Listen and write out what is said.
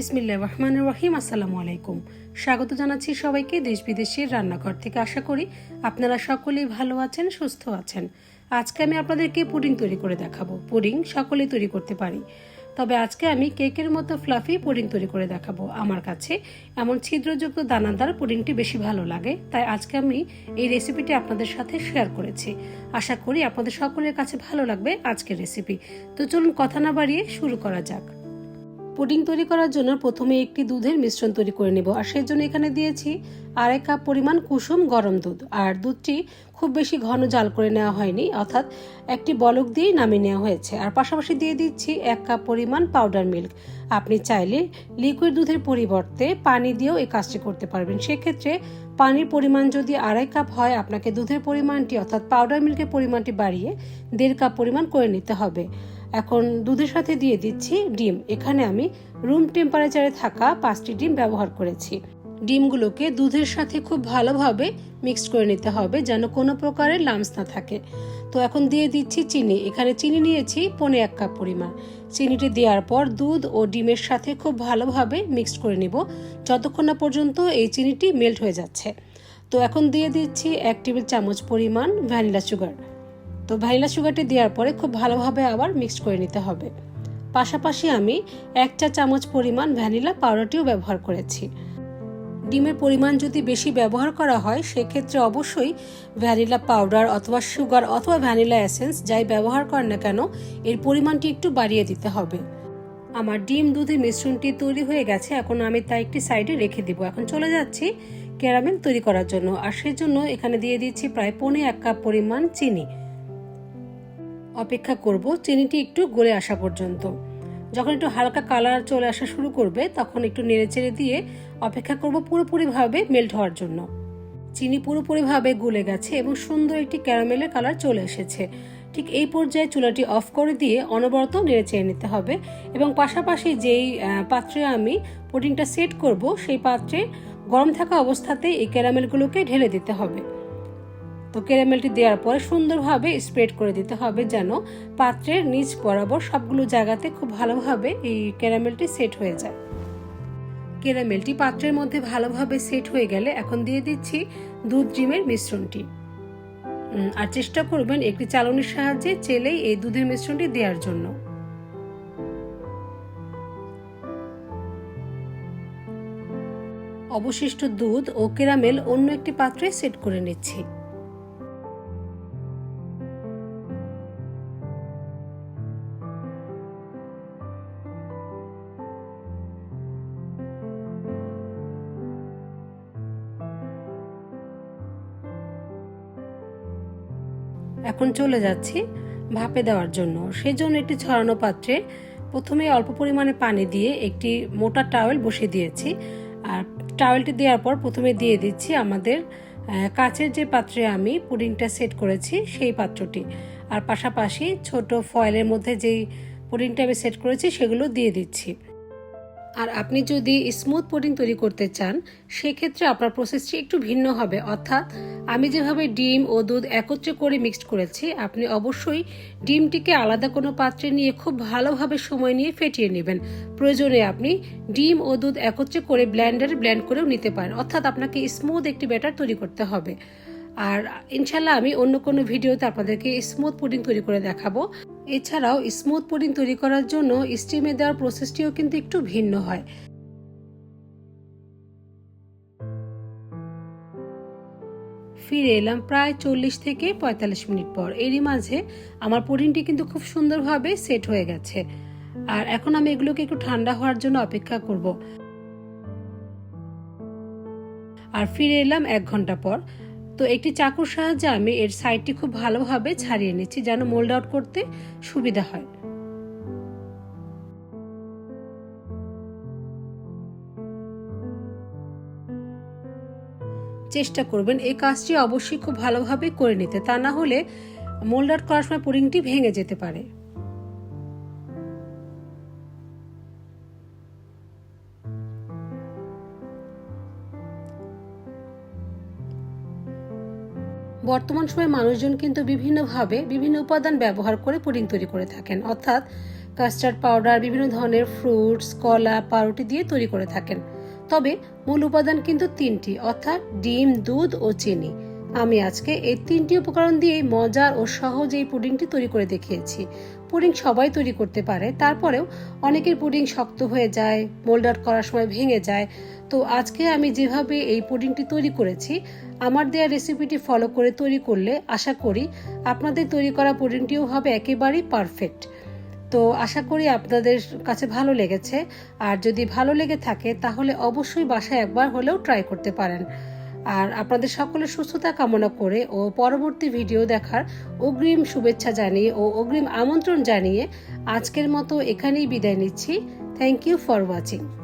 বিসমিল্লা রহমান রহিম, আসসালামু আলাইকুম। স্বাগত জানাচ্ছি সবাইকে দেশ বিদেশের রান্নাঘর থেকে। আশা করি আপনারা সকলেই ভালো আছেন, সুস্থ আছেন। আজকে আমি আপনাদেরকে পুডিং তৈরি করে দেখাবো। পুডিং সকলেই তৈরি করতে পারি। তবে আজকে আমি কেকের মতো ফ্লাফি পুডিং তৈরি করে দেখাবো আমার কাছে। এমন ছিদ্রযুক্ত দানাদার পুডিংটি বেশি ভালো লাগে, তাই আজকে আমি এই রেসিপিটি আপনাদের সাথে শেয়ার করেছি। আশা করি আপনাদের সকলের কাছে ভালো লাগবে আজকের রেসিপি। তো চলুন কথা না বাড়িয়ে শুরু করা যাক। পুডিং তৈরি করার জন্য প্রথমে একটি দুধের মিশ্রণ তৈরি করে নেব। আর সেই জন্য এখানে দিয়েছি আড়াই কাপ পরিমাণ কুসুম গরম দুধ। আর দুধটি খুব বেশি ঘন জাল করে নেওয়া হয়নি, অর্থাৎ একটি বলক দিয়েই নামিয়ে নেওয়া হয়েছে। আর পাশাপাশি দিয়ে দিচ্ছি এক কাপ পরিমাণ পাউডার মিল্ক। আপনি চাইলে লিকুইড দুধের পরিবর্তে পানি দিয়েও এই কাজটি করতে পারবেন। সেক্ষেত্রে পানির পরিমাণ যদি আড়াই কাপ হয়, আপনাকে দুধের পরিমাণটি, অর্থাৎ পাউডার মিল্কের পরিমাণটি বাড়িয়ে দেড় কাপ পরিমাণ করে নিতে হবে। এখন দুধের সাথে দিয়ে দিচ্ছি ডিম। এখানে আমি রুম টেম্পারেচারে থাকা পাঁচটি ডিম ব্যবহার করেছি। ডিমগুলোকে দুধের সাথে খুব ভালোভাবে মিক্সড করে নিতে হবে যেন কোনো প্রকারের লামস না থাকে। তো এখন দিয়ে দিচ্ছি চিনি। এখানে চিনি নিয়েছি পনে এক কাপ পরিমাণ। চিনিটি দেওয়ার পর দুধ ও ডিমের সাথে খুব ভালোভাবে মিক্সড করে নিব। যতক্ষণ না পর্যন্ত এই চিনিটি মেল্ট হয়ে যাচ্ছে। তো এখন দিয়ে দিচ্ছি এক টেবিল চামচ পরিমাণ ভ্যানিলা সুগার তো ভ্যানিলা সুগারটি দেওয়ার পরে খুব ভালোভাবে আবার মিক্সড করে নিতে হবে। পাশাপাশি আমি এক চা চামচ পরিমাণ ভ্যানিলা পাউডারটিও ব্যবহার করেছি। ডিমের পরিমাণ যদি বেশি ব্যবহার করা হয়, সেক্ষেত্রে অবশ্যই ভ্যানিলা পাউডার অথবা সুগার অথবা ভ্যানিলা এসেন্স যাই ব্যবহার করেন না কেন, এর পরিমাণটি একটু বাড়িয়ে দিতে হবে। আমার ডিম দুধের মিশ্রণটি তৈরি হয়ে গেছে, এখন আমি তা একটি সাইডে রেখে দিব। এখন চলে যাচ্ছি ক্যারামেল তৈরি করার জন্য। আর সেজন্য এখানে দিয়ে দিচ্ছি প্রায় পৌনে এক কাপ পরিমাণ চিনি। অপেক্ষা করব চিনিটি একটু গলে আসা পর্যন্ত। যখন একটু হালকা কালার চলে আসা শুরু করবে, তখন একটু নেড়েচেড়ে দিয়ে অপেক্ষা করব পুরোপুরিভাবে মেল্ট হওয়ার জন্য। চিনি পুরোপুরিভাবে গলে গেছে এবং সুন্দর একটি ক্যারামেলের কালার চলে এসেছে। ঠিক এই পর্যায়ে চুলাটি অফ করে দিয়ে অনবরত নেড়ে চেড়ে নিতে হবে এবং পাশাপাশি যেই পাত্রে আমি পুডিংটা সেট করব, সেই পাত্রে গরম থাকা অবস্থাতেই এই ক্যারামেলগুলোকে ঢেলে দিতে হবে। তো ক্যারামেলটি দেওয়ার পরে সুন্দরভাবে স্প্রেড করে দিতে হবে যেন পাত্রের নিচ বরাবর সবগুলো জায়গাতে খুব ভালোভাবে এই ক্যারামেলটি সেট হয়ে যায়। ক্যারামেলটি পাত্রের মধ্যে ভালোভাবে সেট হয়ে গেলে এখন দিয়ে দিচ্ছি দুধ ডিমের মিশ্রণটি। আর চেষ্টা করবেন একটি চালনির সাহায্যে চেলেই এই দুধের মিশ্রণটি দেওয়ার জন্য। অবশিষ্ট দুধ ও ক্যারামেল অন্য একটি পাত্রে সেট করে নিচ্ছি। এখন চলে যাচ্ছি ভাপে দেওয়ার জন্য। সেই জন্য একটি ছড়ানো পাত্রে প্রথমে অল্প পরিমাণে পানি দিয়ে একটি মোটা টাওয়েল বসিয়ে দিয়েছি। আর টাওয়েলটি দেওয়ার পর প্রথমে দিয়ে দিচ্ছি আমাদের কাচের যে পাত্রে আমি পুডিংটা সেট করেছি সেই পাত্রটি। আর পাশাপাশি ছোট ফয়েলের মধ্যে যেই পুডিংটা আমি সেট করেছি সেগুলো দিয়ে দিচ্ছি। আর আপনি যদি স্মুথ পুডিং তৈরি করতে চান, সেক্ষেত্রে আপনার প্রসেসটি একটু ভিন্ন হবে। অর্থাৎ, আমি যেভাবে ডিম ও দুধ একত্রে করে মিক্সড করেছি, আপনি অবশ্যই ডিমটিকে আলাদা কোনো পাত্রে নিয়ে খুব ভালোভাবে সময় নিয়ে ফেটিয়ে নেবেন। প্রয়োজনে আপনি ডিম ও দুধ একত্রে করে ব্ল্যান্ডারে ব্ল্যান্ড করেও নিতে পারেন। অর্থাৎ, আপনাকে স্মুথ একটি ব্যাটার তৈরি করতে হবে। আর ইনশাল্লাহ আমি অন্য কোনো ভিডিওতে আপনাদেরকে স্মুথ পুডিং তৈরি করে দেখাবো। এছাড়াও স্মুথ পুডিং তৈরি করার জন্য স্টিমে দেওয়ার প্রসেসটিও কিন্তু একটু ভিন্ন হয়। ফিরে এলাম প্রায় চল্লিশ থেকে পঁয়তাল্লিশ মিনিট পর। এরই মাঝে আমার পুডিংটি কিন্তু খুব সুন্দরভাবে সেট হয়ে গেছে। আর এখন আমি এগুলোকে একটু ঠান্ডা হওয়ার জন্য অপেক্ষা করব। আর ফিরে এলাম এক ঘণ্টা পর। তো একটি চাকুর সাহায্যে আমি এর সাইডটি খুব ভালোভাবে ছাড়িয়ে নিচ্ছি, যেন মোল্ড আউট করতে সুবিধা হয়। চেষ্টা করবেন এই কাজটি অবশ্যই খুব ভালোভাবে করে নিতে, তা না হলে মোল্ড আউট করার সময় পুডিংটি ভেঙে যেতে পারে। বর্তমান সময়ে মানুষজন কিন্তু বিভিন্নভাবে বিভিন্ন উপাদান ব্যবহার করে পুডিং তৈরি করে থাকেন। অর্থাৎ কাস্টার্ড পাউডার, বিভিন্ন ধরনের ফ্রুটস, কলা, পাউরুটি দিয়ে তৈরি করে থাকেন। তবে মূল উপাদান কিন্তু তিনটি, অর্থাৎ ডিম, দুধ ও চিনি। আমি আজকে এই তিনটি উপকরণ দিয়ে মজার ও সহজ এই পুডিংটি তৈরি করে দেখিয়েছি। পুডিং সবাই তৈরি করতে পারে, তারপরেও অনেকের পুডিং শক্ত হয়ে যায় মোল্ড আউট করার সময় ভেঙে যায়। তো আজকে আমি যেভাবে এই পুডিংটি তৈরি করেছি, আমার দেওয়া রেসিপিটি ফলো করে তৈরি করলে আশা করি আপনাদের তৈরি করা পুডিংটিও হবে একেবারেই পারফেক্ট। তো আশা করি আপনাদের কাছে ভালো লেগেছে, আর যদি ভালো লেগে থাকে তাহলে অবশ্যই বাসায় একবার হলেও ট্রাই করতে পারেন। আর আপনাদের সকলের সুস্থতা কামনা করে ও পরবর্তী ভিডিও দেখার অগ্রিম শুভেচ্ছা জানিয়ে ও অগ্রিম আমন্ত্রণ জানিয়ে আজকের মতো এখানেই বিদায় নিচ্ছি। Thank you for watching